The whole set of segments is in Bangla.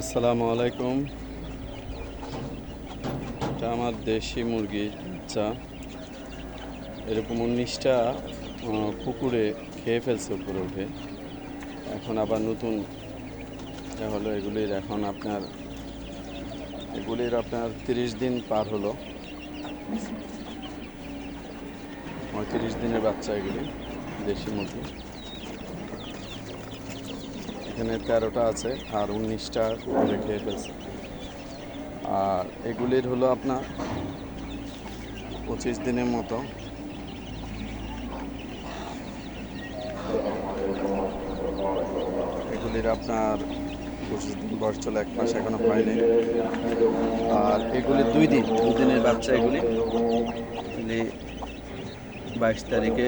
আসসালামু আলাইকুম। এটা আমার দেশি মুরগি বাচ্চা এরকম উনিশটা কুকুরে খেয়ে ফেলছে উপরে উঠে। এখন আবার নতুন। হলো এগুলির এখন আপনার, এগুলির আপনার তিরিশ দিন পার হলো। পঁয়ত্রিশ দিনের বাচ্চা এগুলি, দেশি মুরগি। এখানে তেরোটা আছে আর উনিশটা কুকুরে খেয়ে ফেলছে। আর এগুলির হলো আপনার পঁচিশ দিনের মতো। এগুলির আপনার পঁচিশ দিন বয়স চলে, এক মাস এখনও হয়নি। আর এগুলি দুই দিন, দুই দিনের বাচ্চা এগুলি। বাইশ তারিখে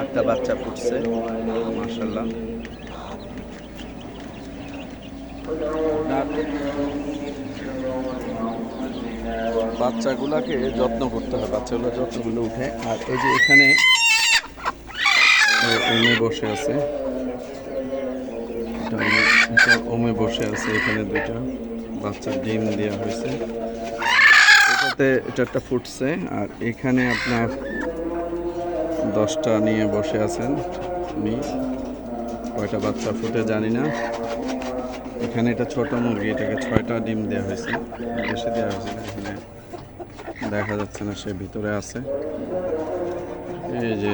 আটটা বাচ্চা ফুটছে মার্শাল্লাহ বাচ্চাগুলাকে যত্ন করতে হয়, বাচ্চাগুলো যত্নগুলো উঠে। আর এই যে এখানে ওমে বসে আছে। ওমে- বসে আছে, এখানে দুইটা বাচ্চা ডিম দেওয়া হয়েছে। এটাতে এটা একটা ফুটছে, আর এখানে আপনার দশটা নিয়ে বসে আছেন। উনি কয়টা বাচ্চা ফুটে জানি না। এখানে এটা ছোট মুরগি, এটাকে ছয়টা ডিম দেওয়া হয়েছে বেশি দেওয়া হয়েছে, এখানে দেখা যাচ্ছে না সে ভিতরে আছে এই যে।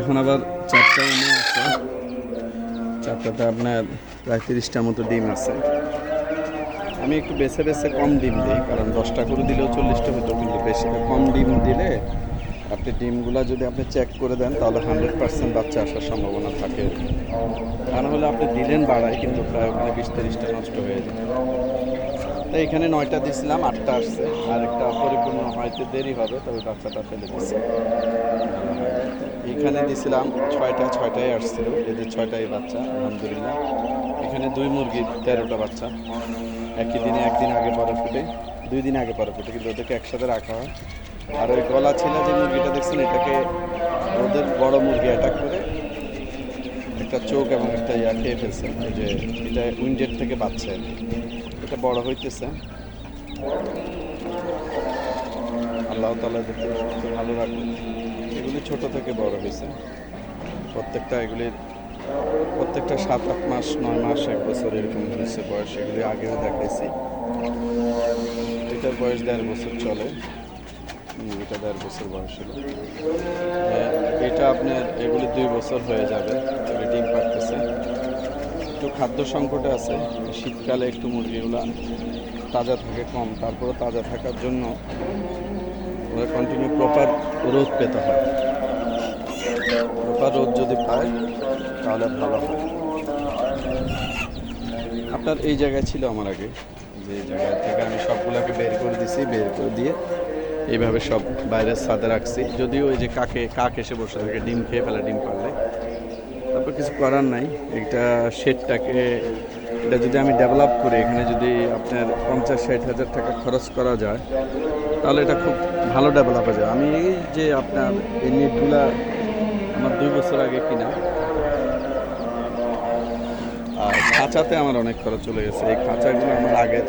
এখন আবার চারটা উনি আছে চারটাতে আপনার প্রায় তিরিশটার মতো ডিম আছে আমি একটু বেছে বেছে কম ডিম দিই, কারণ দশটা করে দিলেও চল্লিশটা হতো, কিন্তু বেশি কম ডিম দিলে আপনি ডিমগুলো যদি আপনি চেক করে দেন, তাহলে হান্ড্রেড পার্সেন্ট বাচ্চা আসার সম্ভাবনা থাকে। তা হলে আপনি দিলেন বাড়ায়, কিন্তু প্রায় ওখানে বিশ তিরিশটা নষ্ট হয়ে যায়। তো এখানে নয়টা দিছিলাম, আটটা আসছে। আর একটা পরিপূর্ণ হয়তো দেরি হবে, তবে বাচ্চাটা ফেলে দিচ্ছে এখানে দিছিলাম ছয়টা ছয়টাই আসছিল। এদের ছয়টাই বাচ্চা, আলহামদুলিল্লাহ। এখানে দুই মুরগির তেরোটা বাচ্চা। একই দিনে, একদিন আগে পরে ফুটে, দুই দিন আগে পরে ফুটে, কিন্তু ওদেরকে একসাথে রাখা হয়। আর ওই গলা ছিল যে মুরগিটা দেখছেন, এটাকে ওদের বড় মুরগি অ্যাটাক করে একটা চোখ এবং একটা ইয়া খেয়ে ফেলছে। যে এটা উইন্ডের থেকে বাচ্চা এটা বড় হইতেছে। আল্লাহ তালা দেখতে ভালো রাখবে এগুলি ছোট থেকে বড় হয়েছে প্রত্যেকটা এগুলির প্রত্যেকটা সাত, আট মাস, নয় মাস, এক বছর এরকম হয়েছে বয়স। এগুলি আগেও দেখাইছি। এটার বয়স দেড় বছর চলে। এটা দেড় বছর বয়স ছিল এটা আপনার এগুলি দুই বছর হয়ে যাবে ডিম পাকতেছে একটু খাদ্য সংকটে আছে, শীতকালে একটু মুরগিগুলো তাজা থাকে কম তারপরে তাজা থাকার জন্য ওরা কন্টিনিউ প্রপার রোদ পেতে হয়। প্রপার রোদ যদি পায়, তাহলে ভালো হয়। আপনার এই জায়গায় ছিল আমার আগে, যে জায়গা থেকে আমি সবগুলোকে বের করে দিছি, বের করে দিয়ে এইভাবে সব বাইরের ছাদে রাখছি। যদিও ওই যে কাকে, কাক এসে বসে থাকে, ডিম খেয়ে ফেলে, ডিম পারলে। তারপর কিছু করার নাই। এটা শেডটাকে, এটা যদি আমি ডেভেলপ করি, এখানে যদি আপনার পঞ্চাশ, ষাট হাজার টাকা খরচ করা যায়, তাহলে এটা খুব ভালো ডেভেলপ হয়ে যায়। আমি এই যে আপনার এই নেটগুলা আমার দুই বছর আগে কিনা, আর খাঁচাতে আমার অনেক খরচ চলে গেছে। এই খাঁচাগুলো আমার আগের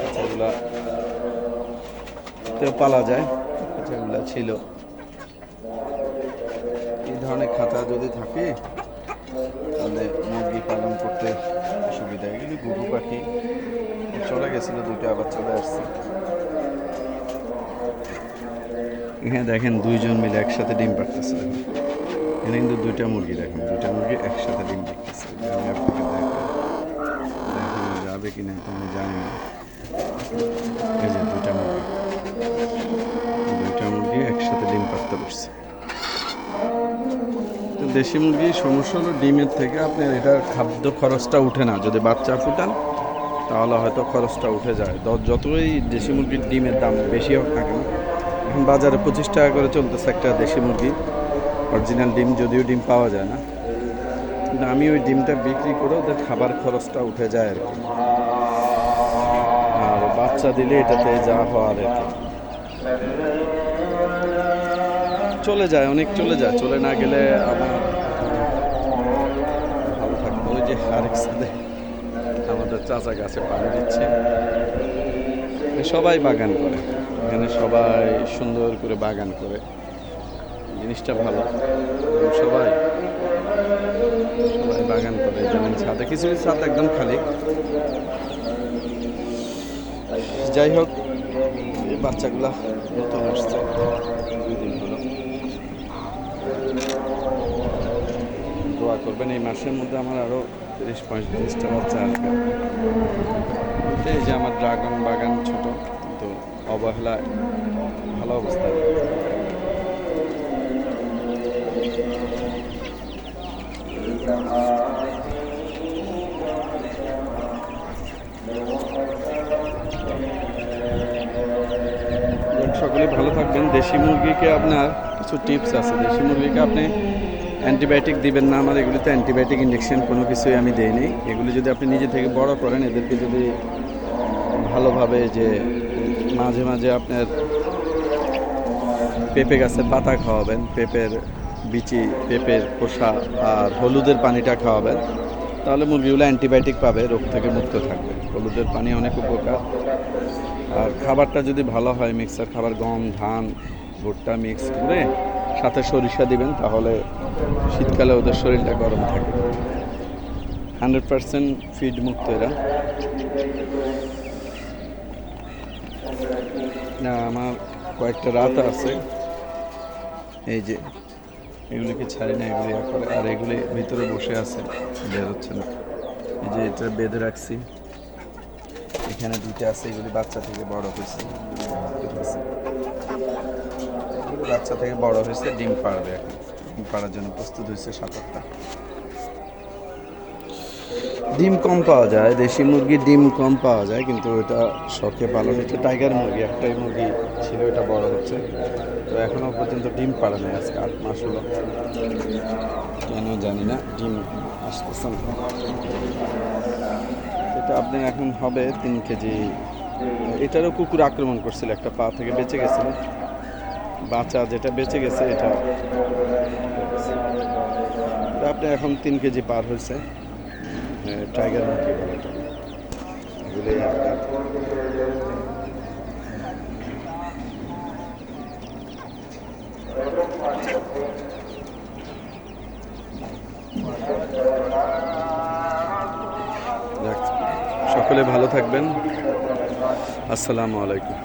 খাঁচাগুলা তেও পালা যায়। ছিল। এই ধরনের খাতা যদি থাকে, তাহলে মুরগি পালন করতে সুবিধা। এগুলি গুরু, পাখি চলে গেছিল দুটো আবার চলে আসছে। এখানে দেখেন দুইজন মিলে একসাথে ডিম পাড়তেছে। এখানে কিন্তু দুইটা মুরগি দেখেন, দুইটা মুরগি একসাথে ডিম দেখানো যাবে কি না জানি না। দুইটা মুরগি। দুইটা মুরগি একসাথে ডিম পাড়তে পারছে দেশি মুরগির সমস্যা হলো ডিমের থেকে আপনার এটার খাদ্য খরচটা উঠে না। যদি বাচ্চা ফুটান, তাহলে হয়তো খরচটা উঠে যায়। যতই দেশি মুরগির ডিমের দাম বেশি হোক না কেন, এখন বাজারে পঁচিশ টাকা করে চলতেছে একটা দেশি মুরগি। অরিজিনাল ডিম যদিও ডিম পাওয়া যায় না। কিন্তু আমি ওই ডিমটা বিক্রি করে ওদের খাবার খরচটা উঠে যায় আর কি। আর বাচ্চা দিলে এটাতে যা হওয়ার আর কি। চলে যায়, অনেক চলে যায়। চলে না গেলে আমার যে আরেক সাথে আমাদের চাচা গাছে পানি দিচ্ছে। সবাই বাগান করে। এখানে সবাই সুন্দর করে বাগান করে। জিনিসটা ভালো। সবাই সবাই বাগান করে। যেমন ছাদে কিছু ছাদ একদম খালি। যাই হোক এই বাচ্চাগুলা নতুন আসছে। দোয়া করবেন এই মাসের মধ্যে আমার আরও তিরিশ পঁয়ত্রিশটা বাচ্চা আসবে। এই যে আমার ড্রাগন বাগান ছোট কিন্তু অবহেলায় ভালো অবস্থা। যাক, সকলে ভালো থাকবেন। দেশি মুরগিকে আপনার কিছু টিপস আছে। দেশি মুরগিকে আপনি অ্যান্টিবায়োটিক দিবেন না। আমার এগুলিতে অ্যান্টিবায়োটিক ইঞ্জেকশন কোনো কিছুই আমি দেইনি। এগুলি যদি আপনি নিজে থেকে বড় করেন, এদেরকে যদি ভালোভাবে যে মাঝে মাঝে আপনার পেঁপে গাছের পাতা খাওয়াবেন, পেঁপের বিচি, পেঁপের খোসা আর হলুদের পানিটা খাওয়াবেন তাহলে মুরগিগুলো অ্যান্টিবায়োটিক পাবে, রোগ থেকে মুক্ত থাকবে। হলুদের পানি অনেক উপকার। আর খাবারটা যদি ভালো হয়, মিক্সার খাবার, গম, ধান, ভুট্টা মিক্স করে সাথে সরিষা দিবেন, তাহলে শীতকালে ওদের শরীরটা গরম থাকে। হান্ড্রেড পার্সেন্ট ফিড মুক্ত এরা। না, আমার কয়েকটা রাত আছে। এই যে এগুলিকে ছাড়ি না, এগুলি করে আর এগুলি ভিতরে বসে আছে, বের হচ্ছে না। এই যে এটা বেঁধে রাখছি। এখানে দুইটা আছে, এগুলি বাচ্চা থেকে বড় হয়েছে। বাচ্চা থেকে বড় হয়েছে, ডিম পাড়বে এখন। ডিম পাড়ার জন্য প্রস্তুত হয়েছে সাঁতারটা ডিম কম পাওয়া যায়, দেশি মুরগি ডিম কম পাওয়া যায়, কিন্তু এটা শখে পালন হচ্ছে। টাইগার মুরগি, একটাই মুরগি ছিল, এটা বড় হচ্ছে। তো এখনও পর্যন্ত ডিম পাড়ে নাই, আজকে আট মাস হলো। কেন জানি না, ডিম আসতেছে না। এটা আপনি এখন হবে তিন কেজি। এটারও কুকুর আক্রমণ করছিল, একটা পা থেকে বেঁচে গেছিল। বাচ্চা যেটা বেঁচে গেছে, এটা। আপনি এখন তিন কেজি পার হয়েছে। টাইগার মুরগি বলে সকলে ভালো থাকবেন। আসসালামু আলাইকুম।